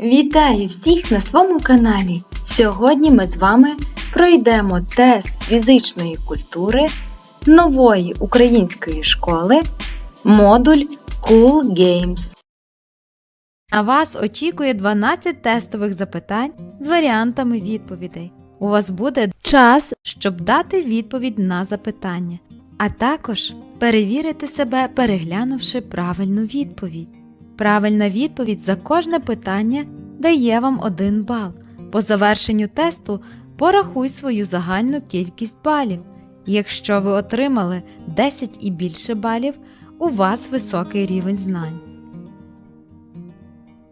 Вітаю всіх на своєму каналі! Сьогодні ми з вами пройдемо тест фізичної культури нової української школи модуль Cool Games. На вас очікує 12 тестових запитань з варіантами відповідей. У вас буде час, щоб дати відповідь на запитання, а також перевірити себе, переглянувши правильну відповідь. Правильна відповідь за кожне питання дає вам 1 бал. По завершенню тесту порахуй свою загальну кількість балів. Якщо ви отримали 10 і більше балів, у вас високий рівень знань.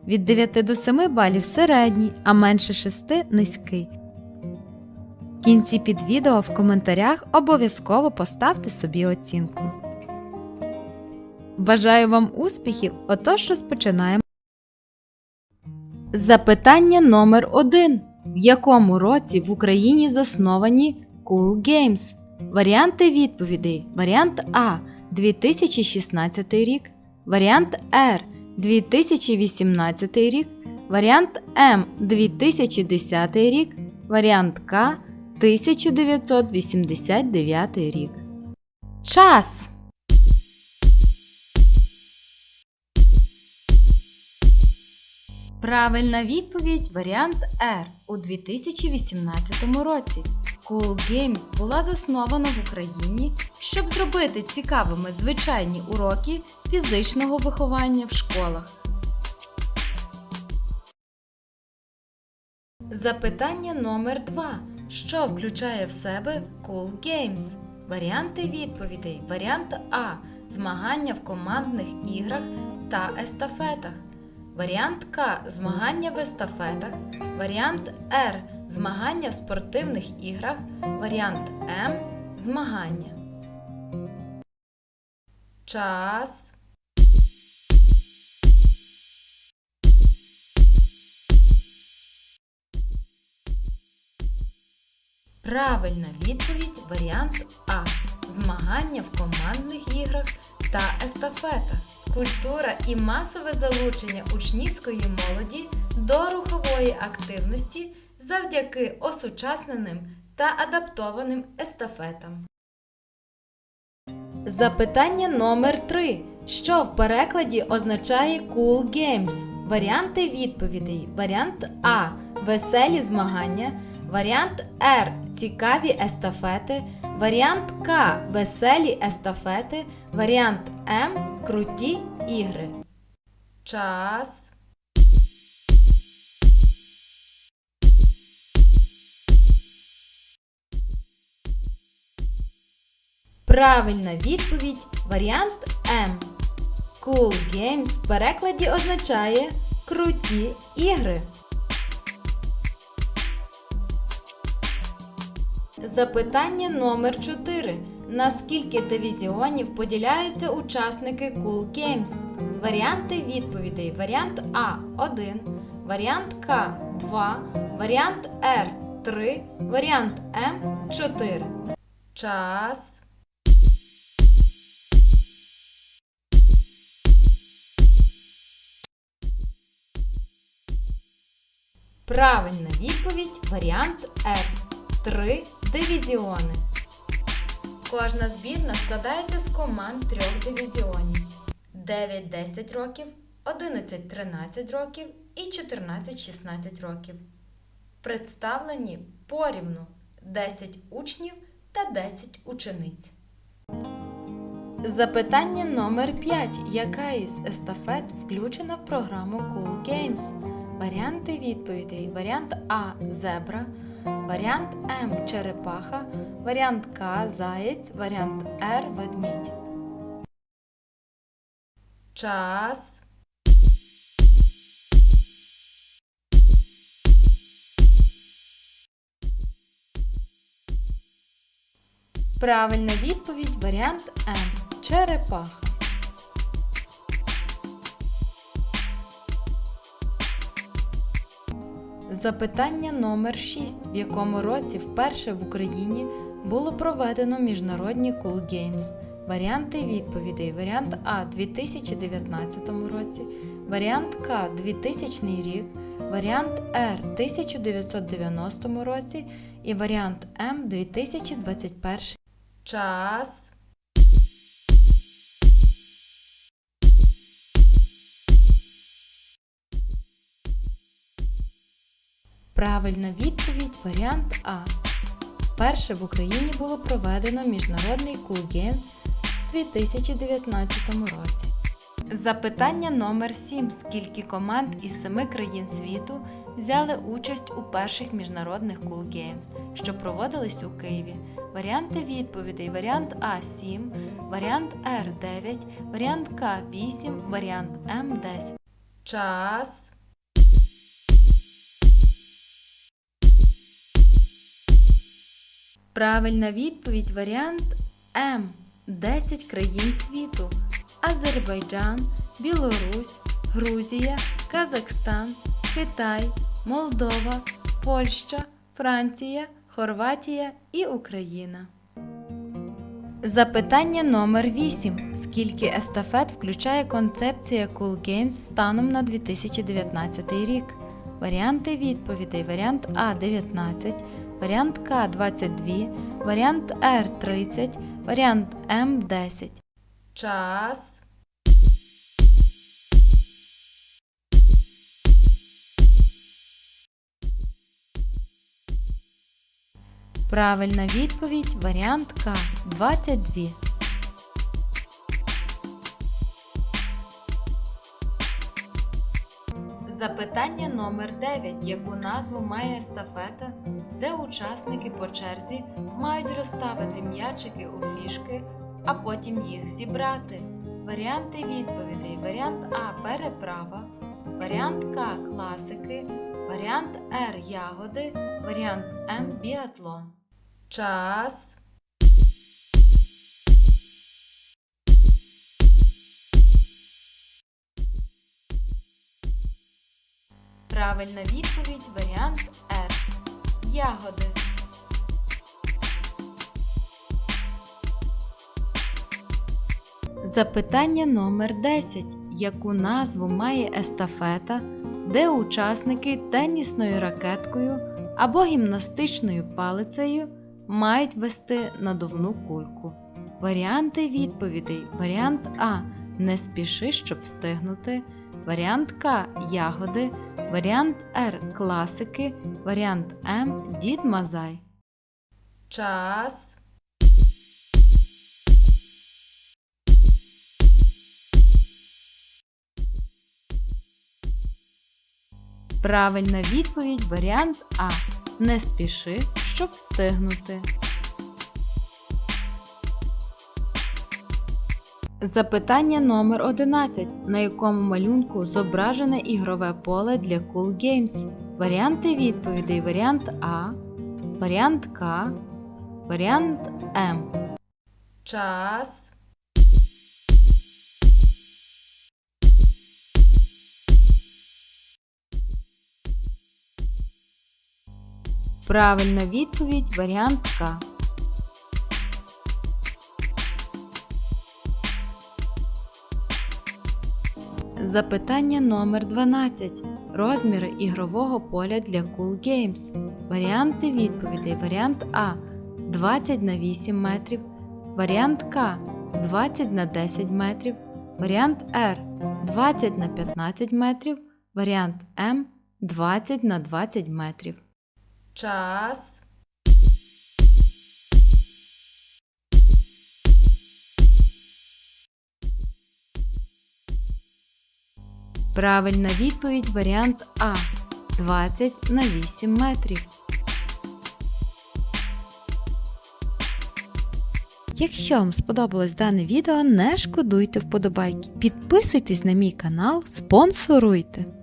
Від 9 до 7 балів середній, а менше 6 низький. В кінці під відео в коментарях обов'язково поставте собі оцінку. Бажаю вам успіхів, отож розпочинаємо. Запитання номер 1 В якому році в Україні засновані Cool Games? Варіанти відповідей. Варіант А 2016 рік. Варіант Р 2018 рік. Варіант М 2010 рік. Варіант К 1989 рік. Час! Правильна відповідь варіант R у 2018 році. Cool Games була заснована в Україні, щоб зробити цікавими звичайні уроки фізичного виховання в школах. Запитання номер 2. Що включає в себе Cool Games? Варіанти відповідей. Варіант А. Змагання в командних іграх та естафетах. Варіант К. Змагання в естафетах. Варіант Р. Змагання в спортивних іграх. Варіант М. Змагання. Час. Правильна відповідь варіант А. Змагання в командних іграх та естафетах. Культура і масове залучення учнівської молоді до рухової активності завдяки осучасненим та адаптованим естафетам. Запитання номер 3. Що в перекладі означає Cool Games? Варіанти відповідей. Варіант А. Веселі змагання. Варіант Р. Цікаві естафети. Варіант К. Веселі естафети. Варіант М. Круті ігри. Час. Правильна відповідь варіант М. Cool Games в перекладі означає круті ігри. Запитання номер 4. На скільки дивізіонів поділяються учасники Cool Games? Варіанти відповідей. Варіант А 1, варіант К 2, варіант Р 3, варіант М 4. Час. Правильна відповідь варіант Р. Три дивізіони. Кожна збірна складається з команд трьох дивізіонів: 9-10 років, 11-13 років і 14-16 років. Представлені порівну 10 учнів та 10 учениць. Запитання номер 5. Яка із естафет включена в програму Cool Games? Варіанти відповідей. Варіант А зебра, варіант М черепаха, варіант К заєць, варіант Р ведмідь. Час. Правильна відповідь варіант М. Черепаха. Запитання номер 6. В якому році вперше в Україні було проведено міжнародні Cool Games? Варіанти відповідей. Варіант А 2019 році, варіант К 2000 рік, варіант Р 1990 році і варіант М 2021. Час. Правильна відповідь варіант А. Вперше в Україні було проведено міжнародний Cool у 2019 році. Запитання номер 7. Скільки команд із семи країн світу взяли участь у перших міжнародних Cool Games, що проводились у Києві? Варіанти відповідей: варіант А 7, варіант Р 9, варіант К 8, варіант М 10. Час. Правильна відповідь варіант М. 10 країн світу: Азербайджан, Білорусь, Грузія, Казахстан, Китай, Молдова, Польща, Франція, Хорватія і Україна. Запитання номер 8. Скільки естафет включає концепція Cool Games станом на 2019 рік? Варіанти відповідей: варіант А 19, варіант К22, варіант Р30, варіант М10. Час. Правильна відповідь варіант К22. Запитання номер 9. Яку назву має естафета, де учасники по черзі мають розставити м'ячики у фішки, а потім їх зібрати? Варіанти відповідей: варіант А переправа, варіант К класики, варіант Р ягоди, варіант М біатлон. Час. Правильна відповідь варіант Р. Ягоди. Запитання номер 10. Яку назву має естафета, де учасники тенісною ракеткою або гімнастичною палицею мають вести надувну кульку? Варіанти відповідей. Варіант А. Не спіши, щоб встигнути. Варіант К. Ягоди. Варіант Р. Класики. Варіант М. Дід Мазай. Час. Правильна відповідь варіант А. Не спіши, щоб встигнути. Запитання номер 11. На якому малюнку зображене ігрове поле для Cool Games? Варіанти відповідей: варіант А, варіант К, варіант М. Час. Правильна відповідь варіант К. Запитання номер 12. Розміри ігрового поля для Cool Games. Варіанти відповідей. Варіант А 20 на 8 метрів. Варіант К 20 на 10 метрів. Варіант Р 20 на 15 метрів. Варіант М 20 на 20 метрів. Час. Правильна відповідь варіант А 20 на 8 метрів. Якщо вам сподобалось дане відео, не шкодуйте вподобайки. Підписуйтесь на мій канал, спонсоруйте.